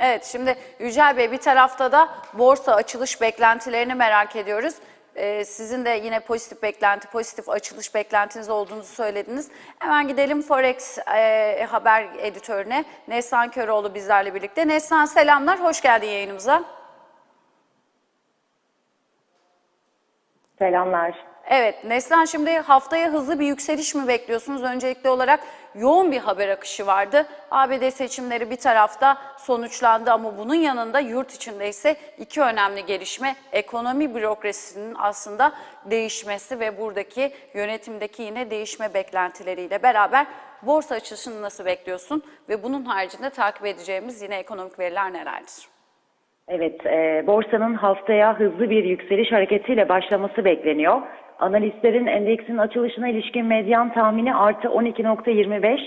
Evet şimdi Yücel Bey bir tarafta da borsa açılış beklentilerini merak ediyoruz. Ee, sizin de yine pozitif beklenti, pozitif açılış beklentiniz olduğunuzu söylediniz. Hemen gidelim Forex e, haber editörüne Neslan Köroğlu bizlerle birlikte. Neslan selamlar, hoş geldin yayınımıza. Selamlar. Evet Neslan şimdi haftaya hızlı bir yükseliş mi bekliyorsunuz? Öncelikli olarak yoğun bir haber akışı vardı. ABD seçimleri bir tarafta sonuçlandı ama bunun yanında yurt içinde ise iki önemli gelişme ekonomi bürokrasisinin aslında değişmesi ve buradaki yönetimdeki yine değişme beklentileriyle beraber borsa açılışını nasıl bekliyorsun? Ve bunun haricinde takip edeceğimiz yine ekonomik veriler nelerdir? Evet, e, borsanın haftaya hızlı bir yükseliş hareketiyle başlaması bekleniyor. Analistlerin endeksin açılışına ilişkin medyan tahmini artı 12.25,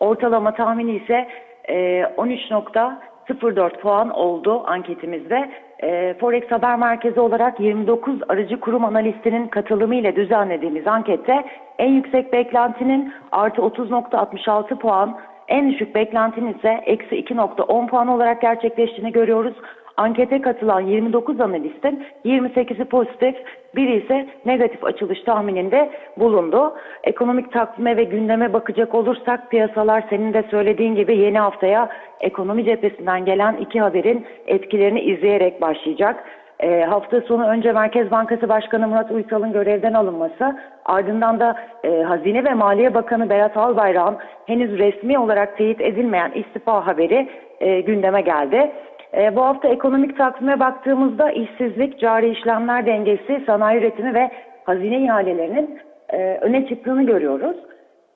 ortalama tahmini ise e, 13.04 puan oldu anketimizde. E, Forex Haber Merkezi olarak 29 aracı kurum analistinin katılımıyla düzenlediğimiz ankette en yüksek beklentinin artı 30.66 puan, en düşük beklentinin ise eksi 2.10 puan olarak gerçekleştiğini görüyoruz. Ankete katılan 29 analistin 28'i pozitif, biri ise negatif açılış tahmininde bulundu. Ekonomik takvime ve gündeme bakacak olursak piyasalar senin de söylediğin gibi yeni haftaya ekonomi cephesinden gelen iki haberin etkilerini izleyerek başlayacak. E, hafta sonu önce Merkez Bankası Başkanı Murat Uysal'ın görevden alınması, ardından da e, Hazine ve Maliye Bakanı Berat Albayrak'ın henüz resmi olarak teyit edilmeyen istifa haberi e, gündeme geldi. E, bu hafta ekonomik takvime baktığımızda işsizlik, cari işlemler dengesi, sanayi üretimi ve hazine ihalelerinin e, öne çıktığını görüyoruz.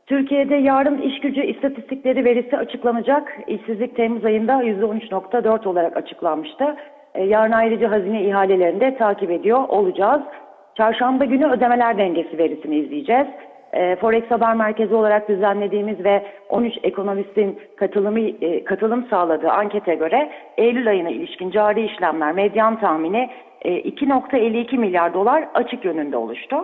Türkiye'de yarın iş gücü istatistikleri verisi açıklanacak. İşsizlik Temmuz ayında %13.4 olarak açıklanmıştı. E, yarın ayrıca hazine ihalelerinde takip ediyor olacağız. Çarşamba günü ödemeler dengesi verisini izleyeceğiz. E, Forex Haber Merkezi olarak düzenlediğimiz ve 13 ekonomistin katılımı e, katılım sağladığı ankete göre Eylül ayına ilişkin cari işlemler medyan tahmini e, 2.52 milyar dolar açık yönünde oluştu.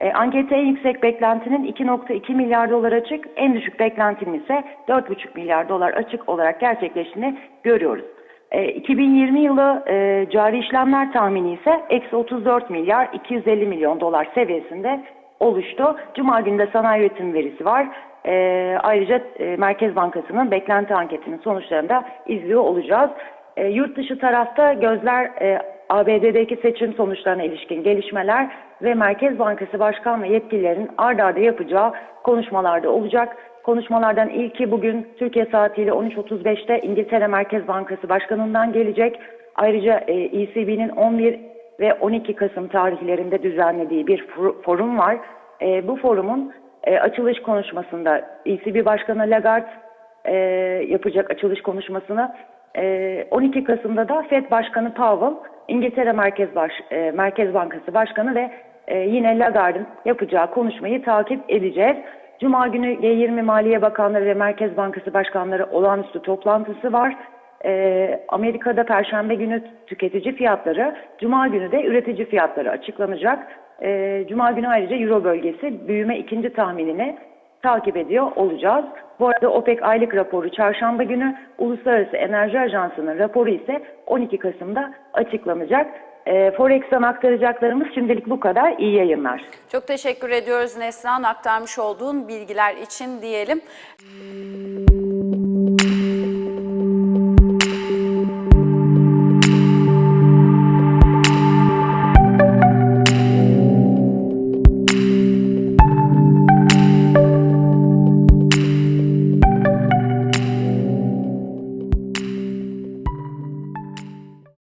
E, ankete en yüksek beklentinin 2.2 milyar dolar açık, en düşük beklentinin ise 4.5 milyar dolar açık olarak gerçekleştiğini görüyoruz. E, 2020 yılı e, cari işlemler tahmini ise eksi 34 milyar 250 milyon dolar seviyesinde oluştu. Cuma günü de sanayi üretim verisi var. E, ayrıca e, Merkez Bankası'nın beklenti anketinin sonuçlarını da izliyor olacağız. E, yurt dışı tarafta gözler e, ABD'deki seçim sonuçlarına ilişkin gelişmeler ve Merkez Bankası Başkan ve yetkililerin ard arda yapacağı konuşmalarda olacak. Konuşmalardan ilki bugün Türkiye saatiyle 13.35'te İngiltere Merkez Bankası Başkanı'ndan gelecek. Ayrıca e, ECB'nin 11 ve 12 Kasım tarihlerinde düzenlediği bir forum var. E, bu forumun e, açılış konuşmasında ECB Başkanı Lagarde e, yapacak açılış konuşmasını. E, 12 Kasım'da da Fed Başkanı Powell, İngiltere Merkez, Baş, e, Merkez Bankası Başkanı ve e, yine Lagarde'ın yapacağı konuşmayı takip edeceğiz. Cuma günü G20 Maliye Bakanları ve Merkez Bankası Başkanları olağanüstü toplantısı var. Ee, Amerika'da Perşembe günü tüketici fiyatları, Cuma günü de üretici fiyatları açıklanacak. Ee, Cuma günü ayrıca Euro bölgesi büyüme ikinci tahminini takip ediyor olacağız. Bu arada OPEC aylık raporu çarşamba günü, Uluslararası Enerji Ajansı'nın raporu ise 12 Kasım'da açıklanacak. E, Forex'ten aktaracaklarımız şimdilik bu kadar. İyi yayınlar. Çok teşekkür ediyoruz Neslihan aktarmış olduğun bilgiler için diyelim.